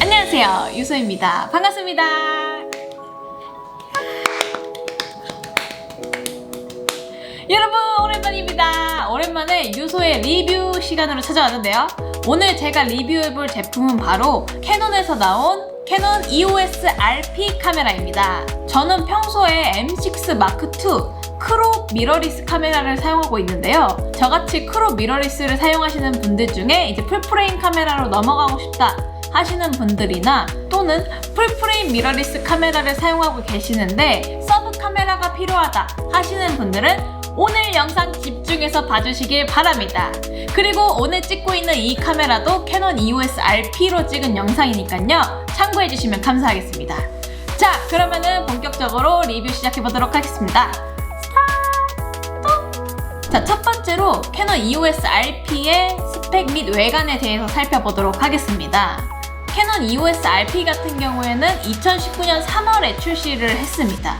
안녕하세요. 유소입니다. 반갑습니다. 여러분, 오랜만입니다. 오랜만에 유소의 리뷰 시간으로 찾아왔는데요. 오늘 제가 리뷰해볼 제품은 바로 캐논에서 나온 캐논 EOS RP 카메라입니다. 저는 평소에 M6 마크 2 크롭 미러리스 카메라를 사용하고 있는데요. 저같이 크롭 미러리스를 사용하시는 분들 중에 이제 풀프레임 카메라로 넘어가고 싶다 하시는 분들이나 또는 풀프레임 미러리스 카메라를 사용하고 계시는데 서브 카메라가 필요하다 하시는 분들은 오늘 영상 집중해서 봐주시길 바랍니다. 그리고 오늘 찍고 있는 이 카메라도 캐논 EOS RP로 찍은 영상이니까요. 참고해주시면 감사하겠습니다. 자, 그러면은 본격적으로 리뷰 시작해보도록 하겠습니다. 자, 첫 번째로 캐논 EOS RP의 스펙 및 외관에 대해서 살펴보도록 하겠습니다. 캐논 EOS RP 같은 경우에는 2019년 3월에 출시를 했습니다.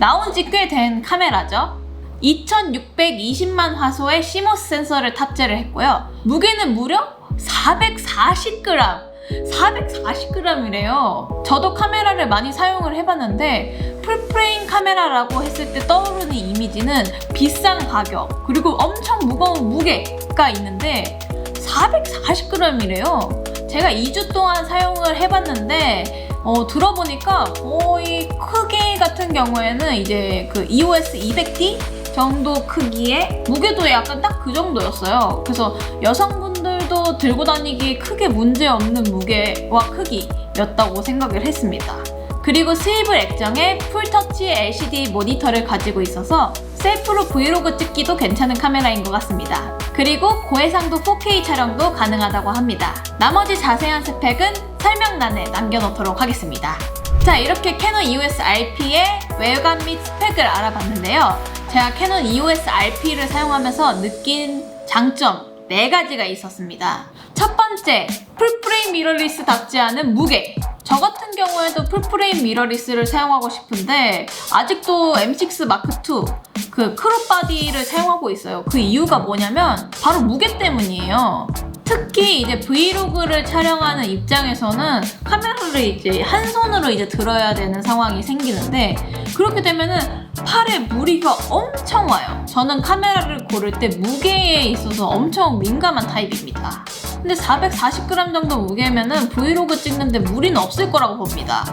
나온 지 꽤 된 카메라죠. 2620만 화소의 시모스 센서를 탑재를 했고요. 무게는 무려 440g. 440g이래요. 저도 카메라를 많이 사용을 해봤는데 풀프레임 카메라라고 했을 때 떠오르는 이미지는 비싼 가격 그리고 엄청 무거운 무게가 있는데 440g이래요. 제가 2주 동안 사용을 해봤는데 어, 들어보니까 거의 크기 같은 경우에는 이제 그 EOS 200D 정도 크기에 무게도 약간 딱 그 정도였어요. 그래서 여성분들도 들고 다니기 크게 문제 없는 무게와 크기였다고 생각을 했습니다. 그리고 스위블 액정에 풀터치 LCD 모니터를 가지고 있어서 셀프로 브이로그 찍기도 괜찮은 카메라인 것 같습니다. 그리고 고해상도 4K 촬영도 가능하다고 합니다. 나머지 자세한 스펙은 설명란에 남겨놓도록 하겠습니다. 자, 이렇게 캐논 EOS RP의 외관 및 스펙을 알아봤는데요. 제가 캐논 EOS RP를 사용하면서 느낀 장점 4가지가 있었습니다. 첫 번째, 풀프레임 미러리스답지 않은 무게. 저 같은 경우에도 풀프레임 미러리스를 사용하고 싶은데 아직도 M6 마크 2 그 크롭 바디를 사용하고 있어요. 그 이유가 뭐냐면 바로 무게 때문이에요. 특히 이제 브이로그를 촬영하는 입장에서는 카메라를 이제 한 손으로 이제 들어야 되는 상황이 생기는데 그렇게 되면은 팔에 무리가 엄청 와요. 저는 카메라를 고를 때 무게에 있어서 엄청 민감한 타입입니다. 근데 440g 정도 무게면은 브이로그 찍는데 무리는 없을 거라고 봅니다.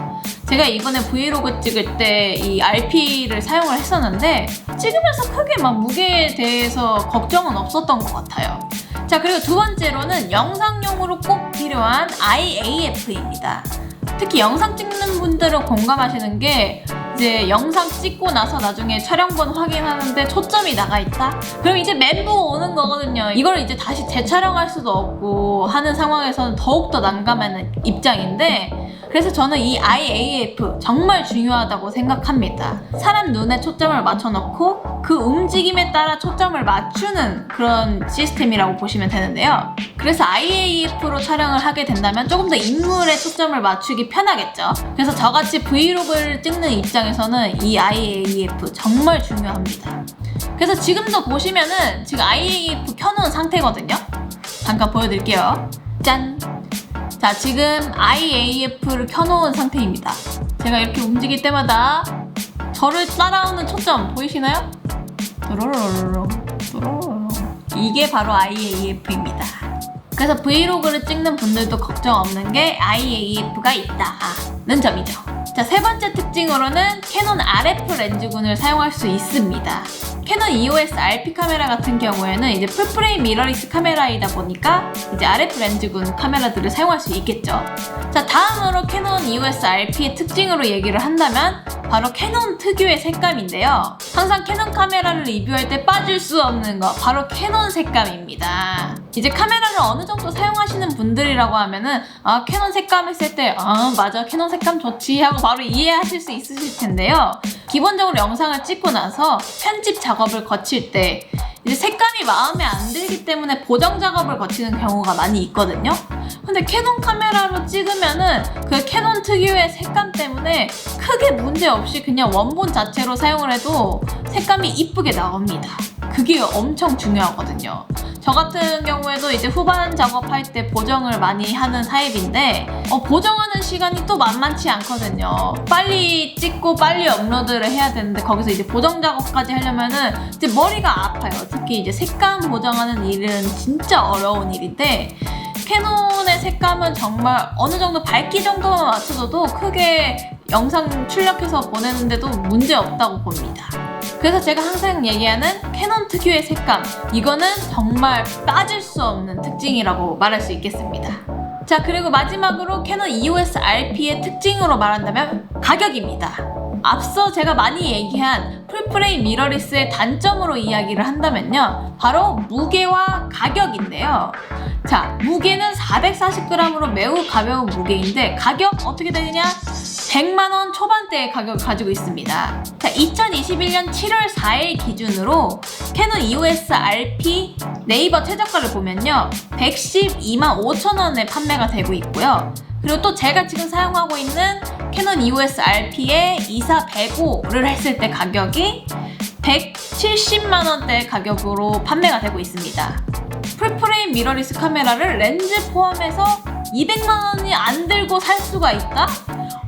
제가 이번에 브이로그 찍을 때 이 RP를 사용을 했었는데 찍으면서 크게 막 무게에 대해서 걱정은 없었던 것 같아요. 자, 그리고 두 번째로는 영상용으로 꼭 필요한 IAF입니다. 특히 영상 찍는 분들은 공감하시는 게 이제 영상 찍고 나서 나중에 촬영본 확인하는데 초점이 나가 있다? 그럼 이제 멘붕 오는 거거든요. 이걸 이제 다시 재촬영할 수도 없고 하는 상황에서는 더욱더 난감한 입장인데 그래서 저는 이 IAF 정말 중요하다고 생각합니다. 사람 눈에 초점을 맞춰놓고 그 움직임에 따라 초점을 맞추는 그런 시스템이라고 보시면 되는데요. 그래서 IAF로 촬영을 하게 된다면 조금 더 인물에 초점을 맞추기 편하겠죠. 그래서 저같이 브이로그를 찍는 입장에서는 이 IAF 정말 중요합니다. 그래서 지금도 보시면은 지금 IAF 켜놓은 상태거든요. 잠깐 보여드릴게요. 짠! 자, 지금 IAF를 켜놓은 상태입니다. 제가 이렇게 움직일 때마다 저를 따라오는 초점 보이시나요? 이게 바로 IAF입니다. 그래서 브이로그를 찍는 분들도 걱정 없는 게 IAF가 있다는 점이죠. 자, 세 번째 특징으로는 캐논 RF 렌즈군을 사용할 수 있습니다. 캐논 EOS RP 카메라 같은 경우에는 이제 풀프레임 미러리스 카메라이다 보니까 이제 RF 렌즈군 카메라들을 사용할 수 있겠죠. 자, 다음으로 캐논 EOS RP의 특징으로 얘기를 한다면 바로 캐논 특유의 색감인데요. 항상 캐논 카메라를 리뷰할 때 빠질 수 없는 거 바로 캐논 색감입니다. 이제 카메라를 어느 정도 사용하시는 분들이라고 하면은 아 캐논 색감 했을 때 아 맞아 캐논 색감 좋지 하고 바로 이해하실 수 있으실 텐데요. 기본적으로 영상을 찍고 나서 편집 작업을 거칠 때 이제 색감이 마음에 안 들기 때문에 보정 작업을 거치는 경우가 많이 있거든요. 근데 캐논 카메라로 찍으면은 그 캐논 특유의 색감 때문에 크게 문제 없이 그냥 원본 자체로 사용을 해도 색감이 이쁘게 나옵니다. 그게 엄청 중요하거든요. 저 같은 경우에도 이제 후반 작업할 때 보정을 많이 하는 타입인데 어, 보정하는 시간이 또 만만치 않거든요. 빨리 찍고 빨리 업로드를 해야 되는데 거기서 이제 보정 작업까지 하려면은 이제 머리가 아파요. 특히 이제 색감 보정하는 일은 진짜 어려운 일인데 캐논의 색감은 정말 어느 정도 밝기 정도만 맞춰줘도 크게 영상 출력해서 보내는데도 문제 없다고 봅니다. 그래서 제가 항상 얘기하는 캐논 특유의 색감 이거는 정말 빠질 수 없는 특징이라고 말할 수 있겠습니다. 자 그리고 마지막으로 캐논 EOS RP의 특징으로 말한다면 가격입니다. 앞서 제가 많이 얘기한 풀프레임 미러리스의 단점으로 이야기를 한다면요 바로 무게와 가격인데요 자 무게는 440g으로 매우 가벼운 무게인데 가격 어떻게 되느냐 100만 원 초반대의 가격을 가지고 있습니다. 자, 2021년 7월 4일 기준으로 캐논 EOS RP 네이버 최저가를 보면요. 112만 5천 원에 판매가 되고 있고요. 그리고 또 제가 지금 사용하고 있는 캐논 EOS RP의 2405를 했을 때 가격이 170만 원대 가격으로 판매가 되고 있습니다. 풀프레임 미러리스 카메라를 렌즈 포함해서 200만 원이 안 들고 살 수가 있다?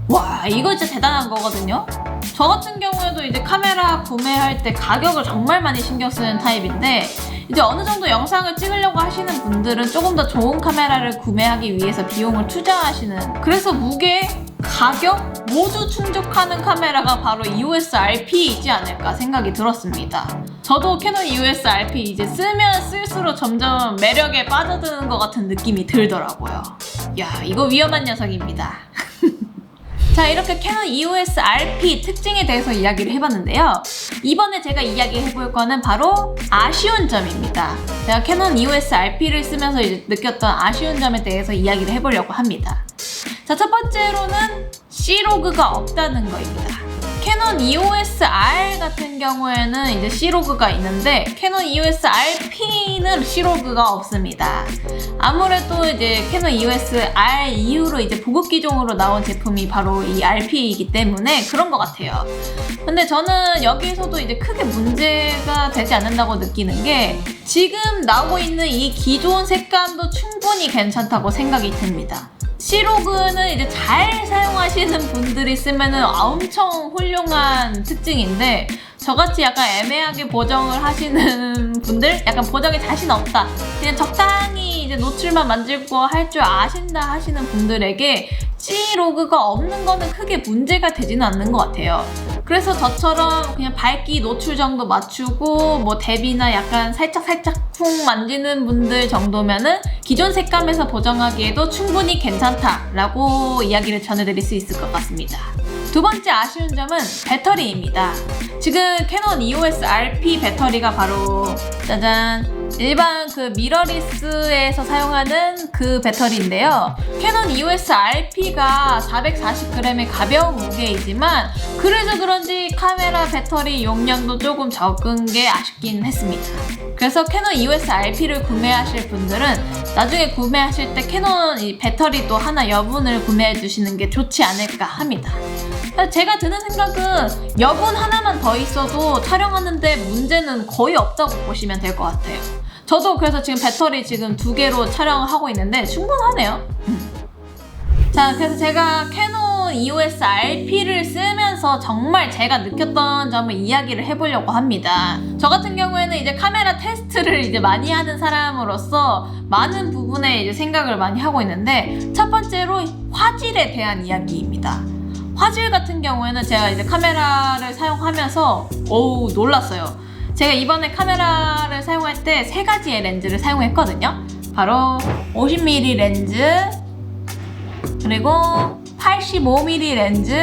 와 이거 진짜 대단한 거거든요 저 같은 경우에도 이제 카메라 구매할 때 가격을 정말 많이 신경 쓰는 타입인데 이제 어느 정도 영상을 찍으려고 하시는 분들은 조금 더 좋은 카메라를 구매하기 위해서 비용을 투자하시는 그래서 무게, 가격 모두 충족하는 카메라가 바로 EOS RP이지 않을까 생각이 들었습니다. 저도 캐논 EOS RP 이제 쓰면 쓸수록 점점 매력에 빠져드는 것 같은 느낌이 들더라고요. 야 이거 위험한 녀석입니다. 자 이렇게 캐논 EOS RP 특징에 대해서 이야기를 해봤는데요 이번에 제가 이야기해볼 거는 바로 아쉬운 점입니다 제가 캐논 EOS RP를 쓰면서 느꼈던 아쉬운 점에 대해서 이야기를 해보려고 합니다 자 첫 번째로는 C로그가 없다는 거입니다 캐논 EOS R 같은 경우에는 이제 C로그가 있는데 캐논 EOS RP는 C로그가 없습니다. 아무래도 이제 캐논 EOS R 이후로 이제 보급 기종으로 나온 제품이 바로 이 RP이기 때문에 그런 것 같아요. 근데 저는 여기서도 이제 크게 문제가 되지 않는다고 느끼는 게 지금 나오고 있는 이 기존 색감도 충분히 괜찮다고 생각이 듭니다. C로그는 이제 잘 사용하시는 분들이 쓰면은 엄청 훌륭한 특징인데 저같이 약간 애매하게 보정을 하시는 분들? 약간 보정에 자신 없다. 그냥 적당히 이제 노출만 만들고 할 줄 아신다 하시는 분들에게 C로그가 없는 거는 크게 문제가 되지는 않는 것 같아요 그래서 저처럼 그냥 밝기 노출 정도 맞추고 뭐 대비나 약간 살짝살짝 쿵 만지는 분들 정도면은 기존 색감에서 보정하기에도 충분히 괜찮다라고 이야기를 전해드릴 수 있을 것 같습니다. 두 번째 아쉬운 점은 배터리입니다. 지금 캐논 EOS RP 배터리가 바로 짜잔 일반 그 미러리스에서 사용하는 그 배터리인데요. 캐논 EOS RP가 440g의 가벼운 무게이지만 그래서 그런지 카메라 배터리 용량도 조금 적은 게 아쉽긴 했습니다. 그래서 캐논 EOS RP를 구매하실 분들은 나중에 구매하실 때 캐논 이 배터리도 하나 여분을 구매해 주시는 게 좋지 않을까 합니다. 제가 드는 생각은 여분 하나만 더 있어도 촬영하는데 문제는 거의 없다고 보시면 될 것 같아요. 저도 그래서 지금 배터리 지금 두 개로 촬영을 하고 있는데 충분하네요. 음. 자, 그래서 제가 캐논 EOS RP를 쓰면서 정말 제가 느꼈던 점을 이야기를 해보려고 합니다. 저 같은 경우에는 이제 카메라 테스트를 이제 많이 하는 사람으로서 많은 부분에 이제 생각을 많이 하고 있는데 첫 번째로 화질에 대한 이야기입니다. 화질 같은 경우에는 제가 이제 카메라를 사용하면서 어우 놀랐어요. 제가 이번에 카메라를 사용할 때 세 가지의 렌즈를 사용했거든요. 바로 50mm 렌즈, 그리고 85mm 렌즈,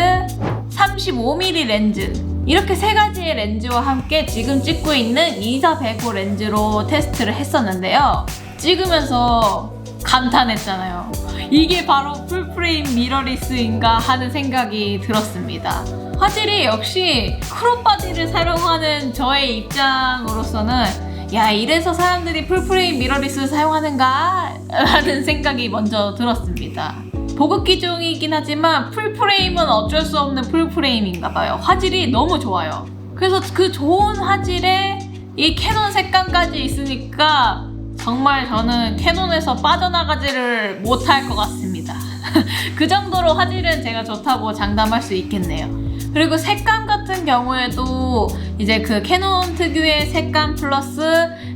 35mm 렌즈. 이렇게 세 가지의 렌즈와 함께 지금 찍고 있는 2405 렌즈로 테스트를 했었는데요. 찍으면서 감탄했잖아요. 이게 바로 풀프레임 미러리스인가 하는 생각이 들었습니다. 화질이 역시 크롭 바디를 사용하는 저의 입장으로서는 야 이래서 사람들이 풀프레임 미러리스를 사용하는가? 라는 생각이 먼저 들었습니다. 보급 기종이긴 하지만 풀프레임은 어쩔 수 없는 풀프레임인가 봐요. 화질이 너무 좋아요. 그래서 그 좋은 화질에 이 캐논 색감까지 있으니까 정말 저는 캐논에서 빠져나가지를 못할 것 같습니다. 그 정도로 화질은 제가 좋다고 장담할 수 있겠네요. 그리고 색감 같은 경우에도 이제 그 캐논 특유의 색감 플러스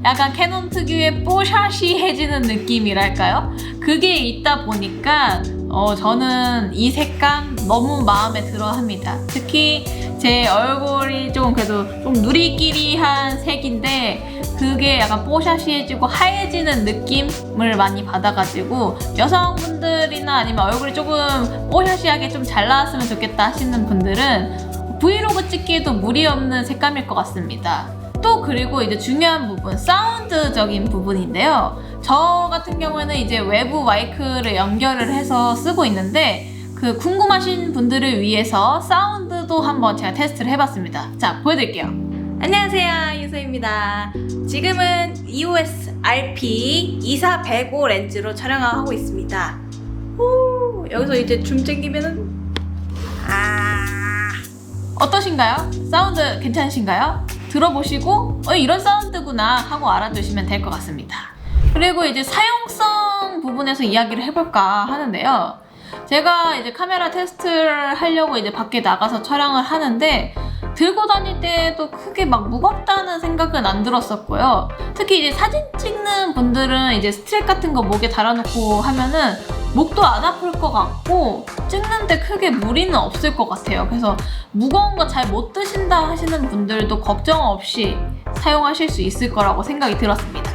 약간 캐논 특유의 뽀샤시해지는 느낌이랄까요? 그게 있다 보니까 어, 저는 이 색감 너무 마음에 들어 합니다. 특히 제 얼굴이 좀 그래도 좀 누리끼리한 색인데 그게 약간 뽀샤시해지고 하얘지는 느낌을 많이 받아가지고 여성분들이나 아니면 얼굴이 조금 뽀샤시하게 좀 잘 나왔으면 좋겠다 하시는 분들은 브이로그 찍기에도 무리 없는 색감일 것 같습니다. 또 그리고 이제 중요한 부분 사운드적인 부분인데요. 저 같은 경우에는 이제 외부 마이크를 연결을 해서 쓰고 있는데 그 궁금하신 분들을 위해서 사운드도 한번 제가 테스트를 해봤습니다. 자 보여드릴게요. 안녕하세요 유소입니다. 지금은 EOS RP 2405 렌즈로 촬영하고 있습니다. 오, 여기서 이제 줌 땡기면은 아 어떠신가요? 사운드 괜찮으신가요? 들어보시고 어, 이런 사운드구나 하고 알아두시면 될 것 같습니다. 그리고 이제 사용성 부분에서 이야기를 해볼까 하는데요. 제가 이제 카메라 테스트를 하려고 이제 밖에 나가서 촬영을 하는데 들고 다닐 때도 크게 막 무겁다는 생각은 안 들었었고요. 특히 이제 사진 찍는 분들은 이제 스트랩 같은 거 목에 달아놓고 하면은 목도 안 아플 것 같고 찍는데 크게 무리는 없을 것 같아요. 그래서 무거운 거 잘 못 드신다 하시는 분들도 걱정 없이 사용하실 수 있을 거라고 생각이 들었습니다.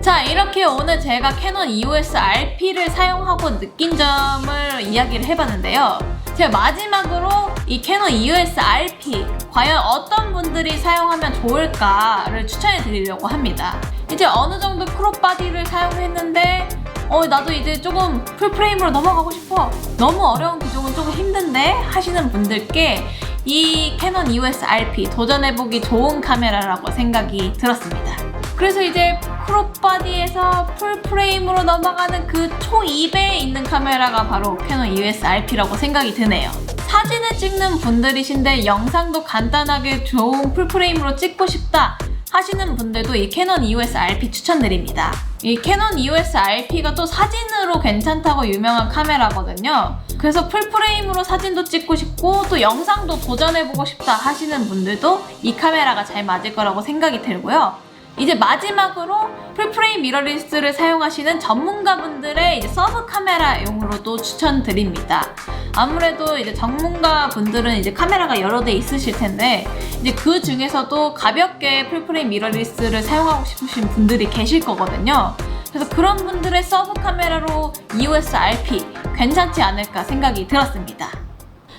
자 이렇게 오늘 제가 캐논 EOS RP를 사용하고 느낀 점을 이야기를 해봤는데요. 제가 마지막으로 이 캐논 EOS RP 과연 어떤 분들이 사용하면 좋을까를 추천해 드리려고 합니다. 이제 어느 정도 크롭 바디를 사용했는데 어 나도 이제 조금 풀프레임으로 넘어가고 싶어 너무 어려운 기종은 조금 힘든데 하시는 분들께 이 캐논 EOS RP 도전해보기 좋은 카메라라고 생각이 들었습니다. 그래서 이제 크롭 바디에서 풀 프레임으로 넘어가는 그 초입에 있는 카메라가 바로 캐논 EOS RP라고 생각이 드네요. 사진을 찍는 분들이신데 영상도 간단하게 좋은 풀 프레임으로 찍고 싶다 하시는 분들도 이 캐논 EOS RP 추천드립니다. 이 캐논 EOS RP가 또 사진으로 괜찮다고 유명한 카메라거든요. 그래서 풀프레임으로 사진도 찍고 싶고 또 영상도 도전해보고 싶다 하시는 분들도 이 카메라가 잘 맞을 거라고 생각이 들고요. 이제 마지막으로 풀프레임 미러리스를 사용하시는 전문가분들의 이제 서브 카메라용으로도 추천드립니다. 아무래도 이제 전문가 분들은 이제 카메라가 여러 대 있으실 텐데 이제 그 중에서도 가볍게 풀프레임 미러리스를 사용하고 싶으신 분들이 계실 거거든요. 그래서 그런 분들의 서브 카메라로 EOS RP 괜찮지 않을까 생각이 들었습니다.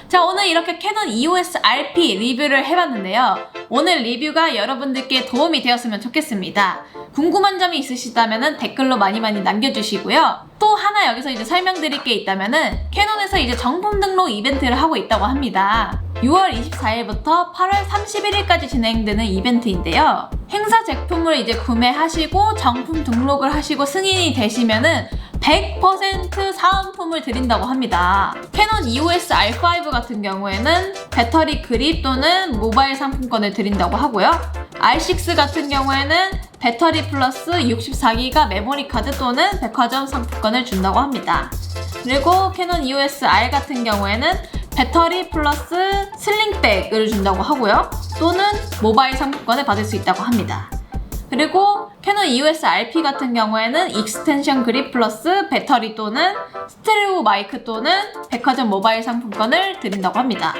자 오늘 이렇게 캐논 EOS RP 리뷰를 해봤는데요. 오늘 리뷰가 여러분들께 도움이 되었으면 좋겠습니다. 궁금한 점이 있으시다면 댓글로 많이 많이 남겨주시고요. 또 하나 여기서 이제 설명드릴 게 있다면은 캐논에서 이제 정품 등록 이벤트를 하고 있다고 합니다. 6월 24일부터 8월 31일까지 진행되는 이벤트인데요. 행사 제품을 이제 구매하시고 정품 등록을 하시고 승인이 되시면은 100% 사은품을 드린다고 합니다. 캐논 EOS R5 같은 경우에는 배터리 그립 또는 모바일 상품권을 드린다고 하고요. R6 같은 경우에는 배터리 플러스 64기가 메모리 카드 또는 백화점 상품권을 준다고 합니다. 그리고 캐논 EOS R 같은 경우에는 배터리 플러스 슬링백을 준다고 하고요. 또는 모바일 상품권을 받을 수 있다고 합니다. 그리고 캐논 EOS RP 같은 경우에는 익스텐션 그립 플러스 배터리 또는 스테레오 마이크 또는 백화점 모바일 상품권을 드린다고 합니다.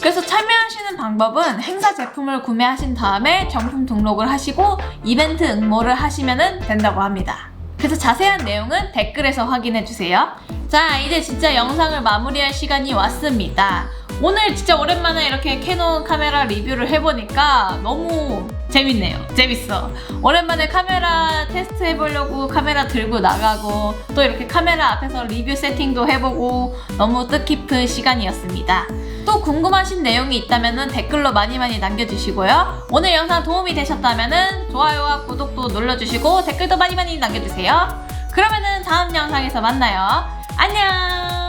그래서 참여하시는 방법은 행사 제품을 구매하신 다음에 정품 등록을 하시고 이벤트 응모를 하시면 된다고 합니다. 그래서 자세한 내용은 댓글에서 확인해 주세요. 자, 이제 진짜 영상을 마무리할 시간이 왔습니다. 오늘 진짜 오랜만에 이렇게 캐논 카메라 리뷰를 해보니까 너무 재밌네요. 재밌어. 오랜만에 카메라 테스트 해보려고 카메라 들고 나가고 또 이렇게 카메라 앞에서 리뷰 세팅도 해보고 너무 뜻깊은 시간이었습니다. 또 궁금하신 내용이 있다면 댓글로 많이 많이 남겨주시고요. 오늘 영상 도움이 되셨다면 좋아요와 구독도 눌러주시고 댓글도 많이 많이 남겨주세요. 그러면은 다음 영상에서 만나요. 안녕!